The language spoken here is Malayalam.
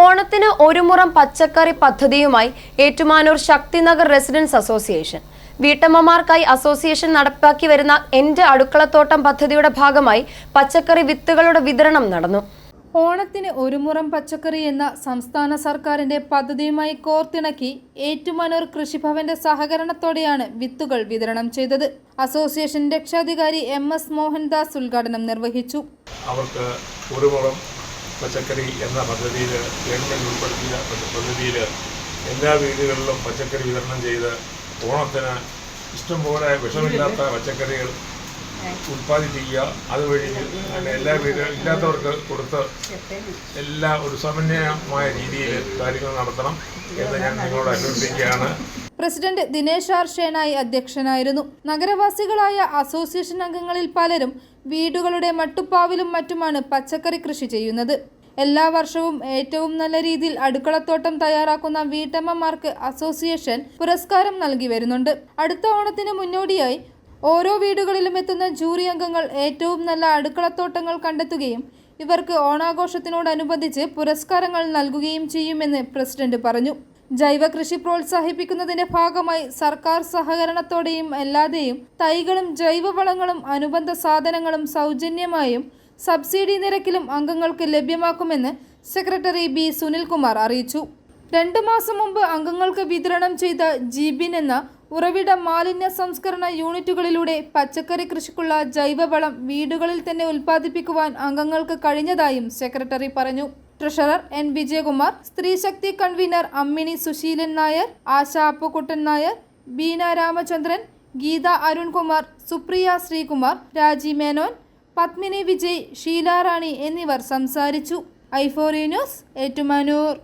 ഓണത്തിന് ഒരു മുറം പച്ചക്കറി പദ്ധതിയുമായി ഏറ്റുമാനൂർ ശക്തിനഗർ റെസിഡൻസ് അസോസിയേഷൻ. വീട്ടമ്മമാർക്കായി അസോസിയേഷൻ നടപ്പാക്കി വരുന്ന എന്റെ അടുക്കളത്തോട്ടം പദ്ധതിയുടെ ഭാഗമായി പച്ചക്കറി വിത്തുകളുടെ വിതരണം നടന്നു. ഓണത്തിന് ഒരു മുറം പച്ചക്കറി എന്ന സംസ്ഥാന സർക്കാരിന്റെ പദ്ധതിയുമായി കോർത്തിണക്കി ഏറ്റുമാനൂർ കൃഷിഭവന്റെ സഹകരണത്തോടെയാണ് വിത്തുകൾ വിതരണം ചെയ്തത്. അസോസിയേഷൻ രക്ഷാധികാരി എം എസ് മോഹൻദാസ് ഉദ്ഘാടനം നിർവഹിച്ചു. അവർക്ക് ഒരു മുറം പച്ചക്കറി എന്ന പദ്ധതിയിൽ ഗവൺമെന്റ് ഉൾപ്പെടുത്തിയ പദ്ധതിയിൽ എല്ലാ വീടുകളിലും പച്ചക്കറി വിതരണം ചെയ്ത് ഓണത്തിന് ഇഷ്ടംപോലെ വിഷമില്ലാത്ത പച്ചക്കറികൾ ഉൽപ്പാദിപ്പിക്കുക അതുവഴി എല്ലാ വീടുകളും ഇല്ലാത്തവർക്ക് കൊടുത്ത് എല്ലാ ഒരു സമന്വയമായ രീതിയിൽ കാര്യങ്ങൾ നടത്തണം എന്ന് ഞാൻ നിങ്ങളോട് അഭ്യർത്ഥിക്കുകയാണ്. പ്രസിഡന്റ് ദിനേശ് ആർ ഷേനായി അധ്യക്ഷനായിരുന്നു. നഗരവാസികളായ അസോസിയേഷൻ അംഗങ്ങളിൽ പലരും വീടുകളുടെ മട്ടുപ്പാവിലും മറ്റുമാണ് പച്ചക്കറി കൃഷി ചെയ്യുന്നത്. എല്ലാ വർഷവും ഏറ്റവും നല്ല രീതിയിൽ അടുക്കളത്തോട്ടം തയ്യാറാക്കുന്ന വീട്ടമ്മമാർക്ക് അസോസിയേഷൻ പുരസ്കാരം നൽകി വരുന്നുണ്ട്. അടുത്ത ഓണത്തിന് മുന്നോടിയായി ഓരോ വീടുകളിലും എത്തുന്ന ജൂറി അംഗങ്ങൾ ഏറ്റവും നല്ല അടുക്കളത്തോട്ടങ്ങൾ കണ്ടെത്തുകയും ഇവർക്ക് ഓണാഘോഷത്തിനോടനുബന്ധിച്ച് പുരസ്കാരങ്ങൾ നൽകുകയും ചെയ്യുമെന്ന് പ്രസിഡന്റ് പറഞ്ഞു. ജൈവ കൃഷി പ്രോത്സാഹിപ്പിക്കുന്നതിന്റെ ഭാഗമായി സർക്കാർ സഹകരണത്തോടെയും അല്ലാതെയും തൈകളും ജൈവവളങ്ങളും അനുബന്ധ സാധനങ്ങളും സൗജന്യമായും സബ്സിഡി നിരക്കിലും അംഗങ്ങൾക്ക് ലഭ്യമാക്കുമെന്ന് സെക്രട്ടറി ബി സുനിൽകുമാർ അറിയിച്ചു. രണ്ടു മാസം മുമ്പ് അംഗങ്ങൾക്ക് വിതരണം ചെയ്ത ജീബിൻ എന്ന ഉറവിട മാലിന്യ സംസ്കരണ യൂണിറ്റുകളിലൂടെ പച്ചക്കറി കൃഷിക്കുള്ള ജൈവവളം വീടുകളിൽ തന്നെ ഉൽപ്പാദിപ്പിക്കുവാൻ അംഗങ്ങൾക്ക് കഴിഞ്ഞതായും സെക്രട്ടറി പറഞ്ഞു. Treasurer N Vijayakumar Sthreesakthi convener Ammini Suseelan Nair Asha Appukuttan Nair Beena Ramachandran Geetha Arunkumar Supriya Sreekumar Raji Menon Padmini Vijay Sheelarani എന്നിവർ സംസാരിച്ചു. ഐഫോറി ന്യൂസ് ഏറ്റുമാനൂർ.